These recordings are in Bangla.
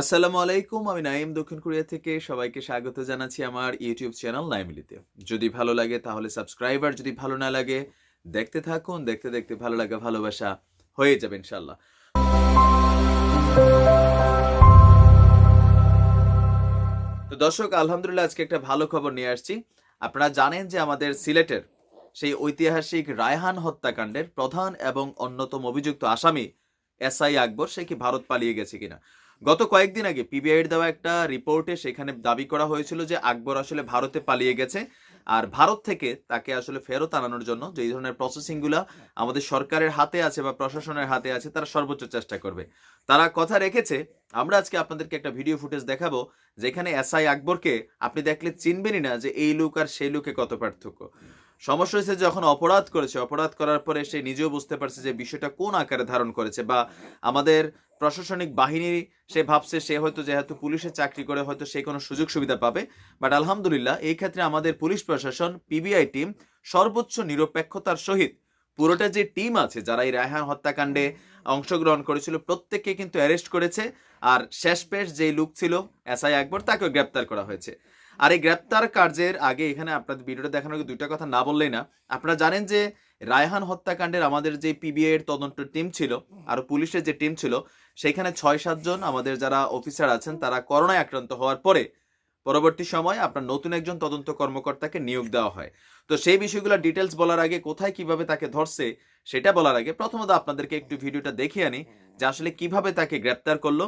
আসসালামু আলাইকুম, আমি নাইম দক্ষিণ কোরিয়া থেকে সবাইকে স্বাগত জানাচ্ছি আমার ইউটিউব চ্যানেল নাইমিলিতে। যদি ভালো লাগে তাহলে সাবস্ক্রাইবার যদি ভালো না লাগে, দেখতে থাকুন, দেখতে দেখতে ভালো লাগা ভালোবাসা হয়ে যাবে ইনশাল্লাহ তো দর্শক, আলহামদুলিল্লাহ আজকে একটা ভালো খবর নিয়ে আসছি। আপনারা জানেন যে আমাদের সিলেটের সেই ঐতিহাসিক রায়হান হত্যাকাণ্ডের প্রধান এবং অন্যতম অভিযুক্ত আসামি এসআই আকবর, সে কি ভারত পালিয়ে গেছে কিনা? গত কয়েকদিন আগে পিবিআইয়ের দেওয়া একটা রিপোর্টে সেখানে দাবি করা হয়েছিল যে আকবর আসলে ভারতে পালিয়ে গেছে। আর ভারত থেকে তাকে আসলে ফেরত আনানোর জন্য যে এই ধরনের প্রসেসিংগুলো আমাদের সরকারের হাতে আছে বা প্রশাসনের হাতে আছে, তারা সর্বোচ্চ চেষ্টা করবে। তারা কথা রেখেছে, আমরা আজকে আপনাদেরকে একটা ভিডিও ফুটেজ দেখাবো, যেখানে এসআই আকবরকে আপনি দেখলে চিনবেনই না যে এই লুক আর সেই লুকে কত পার্থক্য। সমস্যা হয়েছে যখন অপরাধ করেছে, অপরাধ করার পরে সে নিজেও বুঝতে পারছে যে বিষয়টা কোন আকারে ধারণ করেছে বা আমাদের প্রশাসনিক বাহিনী সে ভাবছে সে হয়তো যেহেতু পুলিশে চাকরি করে হয়তো সে কোনো সুযোগ সুবিধা পাবে। বাট আলহামদুলিল্লাহ এই ক্ষেত্রে আমাদের পুলিশ প্রশাসন পিবিআই টিম সর্বোচ্চ নিরপেক্ষতার সহিত পুরোটা যে টিম আছে, যারা এই রায়হান হত্যাকাণ্ডে অংশগ্রহণ করেছিল, প্রত্যেককে কিন্তু অ্যারেস্ট করেছে। আর শেষ পেশ যেই লুক ছিল এসআই আকবর তাকেও গ্রেপ্তার করা হয়েছে। আর এই গ্রেপ্তার কার্যের আগে এখানে আপনাদের ভিডিওটা দেখানোর দুইটা কথা না বললেই না। আপনারা জানেন যে রায়হান হত্যাকাণ্ডের আমাদের যে পিবিআই এর তদন্ত টিম ছিল আর পুলিশের যে টিম ছিল সেখানে ছয় সাতজন আমাদের যারা অফিসার আছেন তারা করোনায় আক্রান্ত হওয়ার পরে পরবর্তী সময় আপনার নতুন একজন তদন্ত কর্মকর্তাকে নিয়োগ দেওয়া হয়। তো সেই বিষয়গুলো ডিটেলস বলার আগে কোথায় কীভাবে তাকে ধরছে সেটা বলার আগে প্রথমত আপনাদেরকে একটু ভিডিওটা দেখিয়ে আনি যে আসলে কীভাবে তাকে গ্রেপ্তার করল।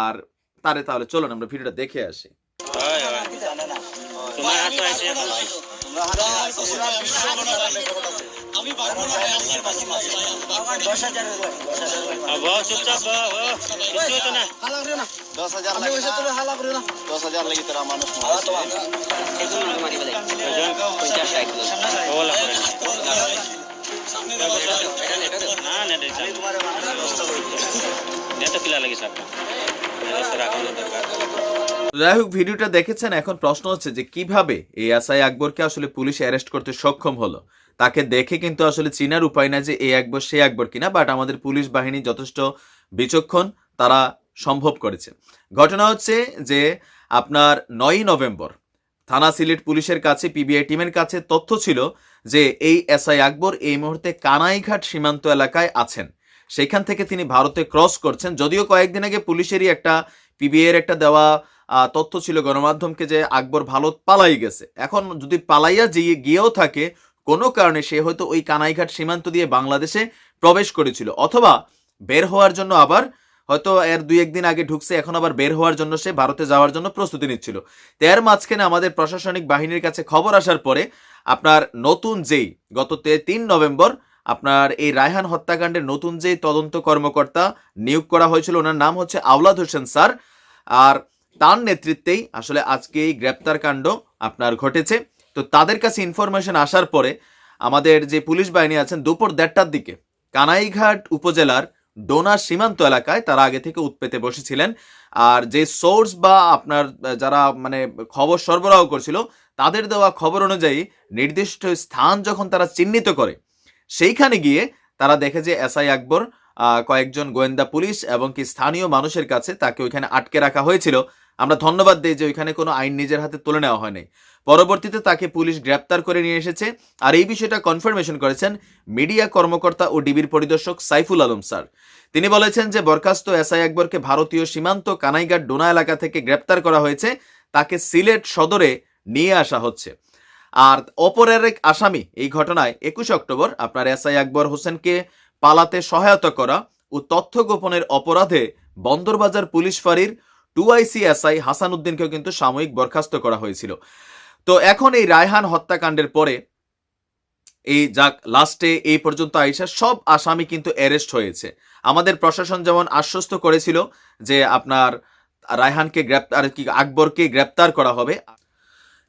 আর তারে তাহলে চলুন আমরা ভিডিওটা দেখে আসি। হয় তোমার হাত আছে আমি পারব না ভাই আল্লাহর কাছে মাফ চাই দশ হাজার দশ হাজার চুপচাপ বহ বহ কিছু হতো না। হালা করে না দশ হাজার। আপনি ওইসব তোরে হালা করে না দশ হাজার তোরা মানুষ ওলা করে না না রে নেতা কিলা লাগিস আপনার রাখানো দরকার যাই হোক, ভিডিওটা দেখেছেন, এখন প্রশ্ন হচ্ছে যে কীভাবে এই এসআই আকবরকে আসলে পুলিশ অ্যারেস্ট করতে সক্ষম হলো? তাকে দেখে কিন্তু আসলে চিনার উপায় না যে এই আকবর, সে আকবর কিনা বাট আমাদের পুলিশ বাহিনী যথেষ্ট বিচক্ষণ, তারা সম্ভব করেছে। ঘটনা হচ্ছে যে আপনার নয়ই নভেম্বর থানা সিলেট পুলিশের কাছে পিবিআই টিমের কাছে তথ্য ছিল যে এই এসআই আকবর এই মুহূর্তে কানাইঘাট সীমান্ত এলাকায় আছেন। সেখান থেকে তিনি ভারতে ক্রস করছেন। যদিও কয়েকদিন আগে পুলিশেরই একটা পিবিআই এর একটা দেওয়া তথ্য ছিল গণমাধ্যমকে যে আকবর ভারত পালাই গেছে। এখন যদি পালাইয়া গিয়ে গিয়েও থাকে, কোনো কারণে সে হয়তো ওই কানাইঘাট সীমান্ত দিয়ে বাংলাদেশে প্রবেশ করেছিল। অথবা বের হওয়ার জন্য আবার হয়তো এর দুই একদিন আগে ঢুকছে, এখন আবার বের হওয়ার জন্য সে ভারতে যাওয়ার জন্য প্রস্তুতি নিচ্ছিল। তো এর মাঝখানে আমাদের প্রশাসনিক বাহিনীর কাছে খবর আসার পরে আপনার নতুন যেই, গত তিন নভেম্বর আপনার এই রায়হান হত্যাকাণ্ডের নতুন যেই তদন্ত কর্মকর্তা নিয়োগ করা হয়েছিল, ওনার নাম হচ্ছে আওলাদ হোসেন স্যার। আর তার নেতৃত্বেই আসলে আজকে এই গ্রেপ্তার কাণ্ড আপনার ঘটেছে। তো তাদের কাছে ইনফরমেশন আসার পরে আমাদের যে পুলিশ বাহিনী আছেন, দুপুর দেড়টার দিকে কানাইঘাট উপজেলার ডোনা সীমান্ত এলাকায় তারা আগে থেকে উৎপেতে বসেছিলেন। আর যে সোর্স বা আপনার, যারা মানে খবর সরবরাহ করছিল, তাদের দেওয়া খবর অনুযায়ী নির্দিষ্ট স্থান যখন তারা চিহ্নিত করে, সেইখানে গিয়ে তারা দেখে যে এসআই আকবর কয়েকজন গোয়েন্দা পুলিশ এবং কি স্থানীয় মানুষের কাছে তাকে ওইখানে আটকে রাখা হয়েছিল। আমরা ধন্যবাদ দিই যে ওইখানে কোনো আইন নিজের হাতে তুলে নেওয়া হয়নি। পরবর্তীতে তাকে পুলিশ গ্রেপ্তার করে নিয়ে এসেছে আর এই বিষয়টা কনফার্মেশন করেছেন মিডিয়া কর্মকর্তা ও ডিবির পরিদর্শক সাইফুল আলম স্যার। তিনি বলেছেন যে বরখাস্ত এসআই আকবরকে ভারতীয় সীমান্ত কানাইঘাট ডোনা এলাকা থেকে গ্রেপ্তার করা হয়েছে। তাকে সিলেট সদরে নিয়ে আসা হচ্ছে। আর অপরের এক আসামি এই ঘটনায় একুশ অক্টোবর আপনার এসআই আকবর হোসেনকে পালাতে সহায়তা করা ও তথ্য গোপনের অপরাধে বন্দরবাজার পুলিশ ফাঁড়ির টু আইসি এসআই হাসান উদ্দিনকেও কিন্তু সাময়িক বরখাস্ত করা হয়েছিল। তো এখন এই রায়হান হত্যাকাণ্ডের পরে এই যাক, লাস্টে এই পর্যন্ত আইসা সব আসামি কিন্তু অ্যারেস্ট হয়েছে। আমাদের প্রশাসন যেমন আশ্বস্ত করেছিল যে আপনার রায়হানকে গ্রেপ্তার, কি আকবরকে গ্রেপ্তার করা হবে।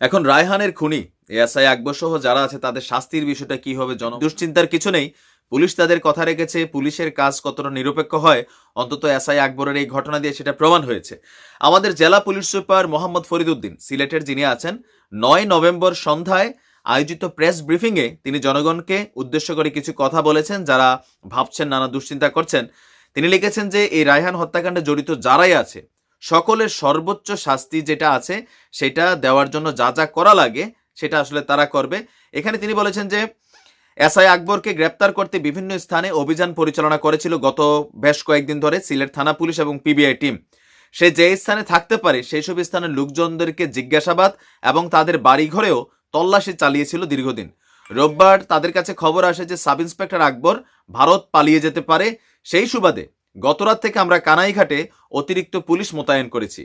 এখন রায়হানের খুনি এসআই আকবর সহ যারা আছে তাদের শাস্তির বিষয়টা কি হবে, জন দুশ্চিন্তার কিছু নেই। পুলিশ তাদের কথা রেখেছে, পুলিশের কাজ কতটা নিরপেক্ষ হয়, অন্তত এসআই আকবরের এই ঘটনা দিয়ে সেটা প্রমাণ হয়েছে। আমাদের জেলা পুলিশ সুপার মোহাম্মদ ফরিদউদ্দিন সিলেটের যিনি আছেন, নয় নভেম্বর সন্ধ্যায় আয়োজিত প্রেস ব্রিফিংয়ে তিনি জনগণকে উদ্দেশ্য করে কিছু কথা বলেছেন, যারা ভাবছেন নানা দুশ্চিন্তা করছেন। তিনি লিখেছেন যে, এই রায়হান হত্যাকাণ্ডে জড়িত যারাই আছে, সকলের সর্বোচ্চ শাস্তি যেটা আছে, সেটা দেওয়ার জন্য যা যা করা লাগে, সেটা আসলে তারা করবে। এখানে তিনি বলেছেন যে এসআই আকবরকে গ্রেপ্তার করতে বিভিন্ন স্থানে অভিযান পরিচালনা করেছিল গত বেশ কয়েকদিন ধরে সিলেট থানা পুলিশ এবং পিবিআই টিম। সে যে স্থানে থাকতে পারে, সেই সব স্থানের লোকজনদেরকে জিজ্ঞাসাবাদ এবং তাদের বাড়িঘরেও তল্লাশি চালিয়েছিল দীর্ঘদিন। রোববার তাদের কাছে খবর আসে যে সাব ইন্সপেক্টর আকবর ভারত পালিয়ে যেতে পারে। সেই সুবাদে গতরাত থেকে আমরা কানাইঘাটে অতিরিক্ত পুলিশ মোতায়েন করেছি।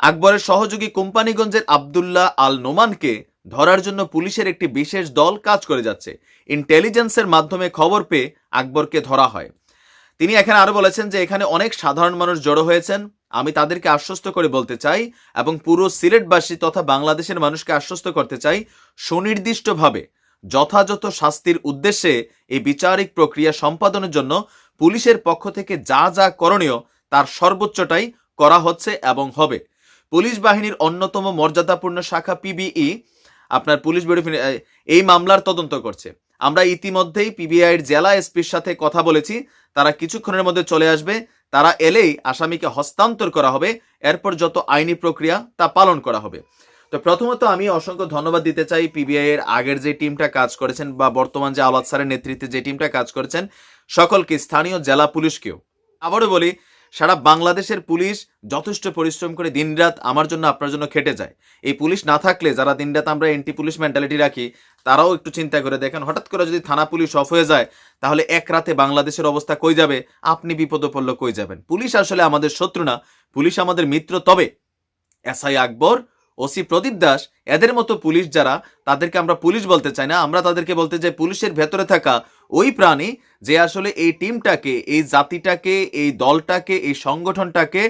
আকবরের সহযোগী কোম্পানিগঞ্জের আবদুল্লাহ আল নোমানকে ধরার জন্য পুলিশের একটি বিশেষ দল কাজ করে যাচ্ছে। ইন্টেলিজেন্সের মাধ্যমে খবর পেয়ে আকবরকে ধরা হয়। তিনি এখানে আরও বলেছেন যে, এখানে অনেক সাধারণ মানুষ জড়ো হয়েছেন। আমি তাদেরকে আশ্বস্ত করে বলতে চাই এবং পুরো সিলেটবাসী তথা বাংলাদেশের মানুষকে আশ্বস্ত করতে চাই সুনির্দিষ্টভাবে। যথাযথ শাস্তির উদ্দেশ্যে এই বিচারিক প্রক্রিয়া সম্পাদনের জন্য পুলিশের পক্ষ থেকে যা যা করণীয় তার সর্বোচ্চটাই করা হচ্ছে এবং হবে। পুলিশ বাহিনীর অন্যতম মর্যাদাপূর্ণ শাখা পিবিই আপনার পুলিশ ব্যুরো এই- মামলার তদন্ত করছে। আমরা ইতিমধ্যেই পিবিআইয়ের জেলা এসপির সাথে কথা বলেছি, তারা কিছুক্ষণের মধ্যে চলে আসবে, তারা এলেই আসামিকে হস্তান্তর করা হবে, এরপর যত আইনি প্রক্রিয়া তা পালন করা হবে। তো প্রথমত আমি অসংখ্য ধন্যবাদ দিতে চাই পিবিআই এর আগের যে টিমটা কাজ করেছেন বা বর্তমান যে আলাদ স্যারের নেতৃত্বে যে টিমটা কাজ করেছেন, সকলকে, স্থানীয় জেলা পুলিশকেও। আবারও বলি সারা বাংলাদেশের পুলিশ যথেষ্ট পরিশ্রম করে দিনরাত আমার জন্য, আপনার জন্য খেটে যায়। এই পুলিশ না থাকলে, যারা দিনরাত আমরা এন্টি পুলিশ মেন্টালিটি রাখি, তারাও একটু চিন্তা করে দেখেন, হঠাৎ করে যদি থানা পুলিশ অফ হয়ে যায়, তাহলে এক রাতে বাংলাদেশের অবস্থা কই যাবে? আপনি বিপদে পড়লে কই যাবেন? পুলিশ আসলে আমাদের শত্রু না, পুলিশ আমাদের মিত্র। তবে এসআই আকবর, ওসি প্রদীপ দাস, এদের মতো পুলিশ যারা, তাদেরকে আমরা পুলিশ বলতে চাই না। আমরা তাদেরকে বলতে চাই পুলিশের ভেতরে থাকা ওই প্রাণী যে আসলে এই টিমটাকে, এই জাতিটাকে, এই দলটাকে, এই সংগঠনটাকে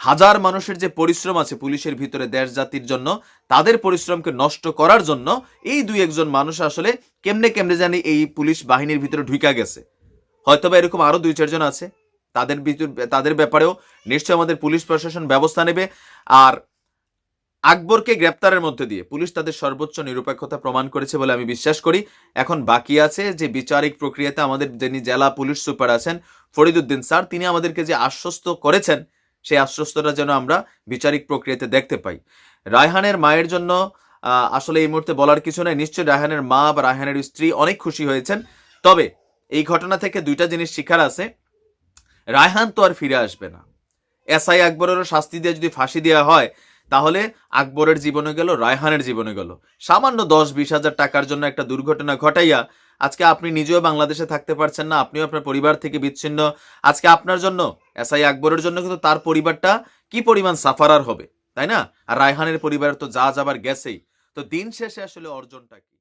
হাজার মানুষের যে পরিশ্রম আছে পুলিশের ভিতরে দেশ জাতির জন্য, তাদের পরিশ্রমকে নষ্ট করার জন্য এই দুই একজন মানুষ আসলে কেমনে কেমনে জানি এই পুলিশ বাহিনীর ভিতরে ঢুকা গেছে। হয়তোবা এরকম আরও দুই চারজন আছে। তাদের ভিতর, তাদের ব্যাপারেও নিশ্চয়ই আমাদের পুলিশ প্রশাসন ব্যবস্থা নেবে। আর আকবরকে গ্রেপ্তারের মধ্যে দিয়ে পুলিশ তাদের সর্বোচ্চ নিরপেক্ষতা প্রমাণ করেছে বলে আমি বিশ্বাস করি। এখন বাকি আছে যে বিচারিক প্রক্রিয়াতে আমাদের যিনি জেলা পুলিশ সুপার আছেন ফরিদুদ্দিন স্যার, তিনি আমাদেরকে যে আশ্বস্ত করেছেন, সেই আশ্বস্তটা যেন আমরা বিচারিক প্রক্রিয়াতে দেখতে পাই। রায়হানের মায়ের জন্য আসলে এই মুহূর্তে বলার কিছু নাই। নিশ্চয়ই রায়হানের মা বা রায়হানের স্ত্রী অনেক খুশি হয়েছেন। তবে এই ঘটনা থেকে দুইটা জিনিস শিখার আছে। রায়হান তো আর ফিরে আসবে না। এসআই আকবরেরও শাস্তি দিয়ে যদি ফাঁসি দেওয়া হয় তাহলে আকবরের জীবনে গেল, রায়হানের জীবনে গেল। সামান্য দশ বিশ হাজার টাকার জন্য একটা দুর্ঘটনা ঘটাইয়া আজকে আপনি নিজেও বাংলাদেশে থাকতে পারছেন না, আপনিও আপনার পরিবার থেকে বিচ্ছিন্ন। আজকে আপনার জন্য, এসআই আকবরের জন্য কিন্তু তার পরিবারটা কি পরিমাণ সাফারার হবে, তাই না? আর রায়হানের পরিবার তো যা যাবার গেছেই। তো দিন শেষে আসলে অর্জনটা কি?